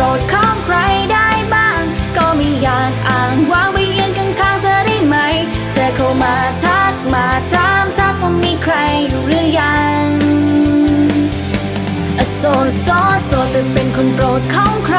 รดของใครได้บ้าง ก็ไม่อยากอ่างวางไว้ยืนข้างๆเธอได้ไหม เธอเข้ามาทักมาถามทักว่ามีใครอยู่หรือยังโสดโสดโสดเป็นคนโปรดของใคร